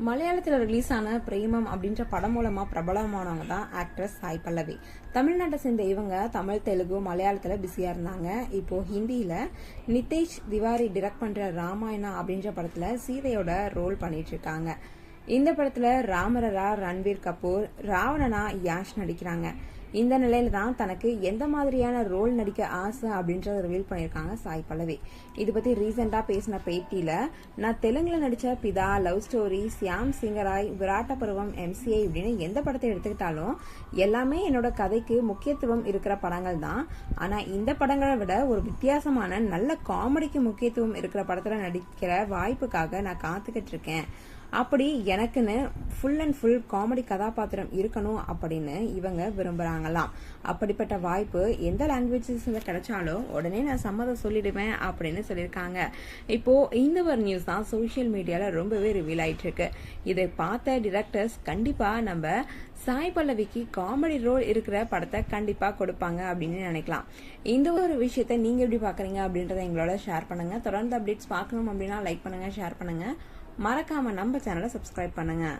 மலையாளத்தில் ரிலீஸ் ஆன பிரேமம் அப்படின்ற படம் மூலமா பிரபலமானவங்க தான் ஆக்ட்ரஸ் சாய் பல்லவி. தமிழ்நாட்டை சேர்ந்த இவங்க தமிழ் தெலுங்கு மலையாளத்தில் பிஸியா இருந்தாங்க. இப்போ ஹிந்தியில நிதேஷ் திவாரி டிரெக்ட் பண்ற ராமாயணா அப்படின்ற படத்துல சீதையோட ரோல் பண்ணிட்டு இருக்காங்க. இந்த படத்துல ராமரரா ரன்வீர் கபூர் ராவணனா யாஷ் நடிக்கிறாங்க. இந்த நிலையில தான் தனக்கு எந்த மாதிரியான ரோல் நடிக்க ஆசை அப்படின்றத ரிவீல் பண்ணியிருக்காங்க சாய் பல்லவி. இது பத்தி ரீசெண்டா பேசின பேட்டியில நான் தெலுங்குல நடிச்ச பிதா love story Shyam Singha Roy Virata Parvam MCI இப்படின்னு எந்த படத்தை எடுத்துக்கிட்டாலும் எல்லாமே என்னோட கதைக்கு முக்கியத்துவம் இருக்கிற படங்கள் தான். ஆனா இந்த படங்களை விட ஒரு வித்தியாசமான நல்ல காமெடிக்கு முக்கியத்துவம் இருக்கிற படத்துல நடிக்கிற வாய்ப்புக்காக நான் காத்துக்கிட்டு இருக்கேன். அப்படி எனக்குன்னு ஃபுல் அண்ட் ஃபுல் காமெடி கதாபாத்திரம் இருக்கணும் அப்படின்னு இவங்க வாங்கலாம். அப்படிப்பட்ட வாய்ப்பு எந்த லாங்குவேஜஸில் கிடைச்சாலும் உடனே நான் சம்மதம் சொல்லிடுவேன் அப்படின்னு சொல்லியிருக்காங்க. இப்போது இந்த ஒரு நியூஸ் தான் சோஷியல் மீடியாவில் ரொம்பவே ரிவீல் ஆயிட்டு இருக்கு இதை பார்த்த டிரெக்டர்ஸ் கண்டிப்பாக நம்ம சாய் பல்லவிக்கு காமெடி ரோல் இருக்கிற படத்தை கண்டிப்பாக கொடுப்பாங்க அப்படின்னு நினைக்கலாம். இந்த ஒரு விஷயத்தை நீங்கள் எப்படி பார்க்குறீங்க அப்படின்றத எங்களோட ஷேர் பண்ணுங்கள் தொடர்ந்து அப்டேட்ஸ் பார்க்கணும் அப்படின்னா லைக் பண்ணுங்கள் ஷேர் பண்ணுங்கள் மறக்காமல் நம்ம சேனலை சப்ஸ்கிரைப் பண்ணுங்கள்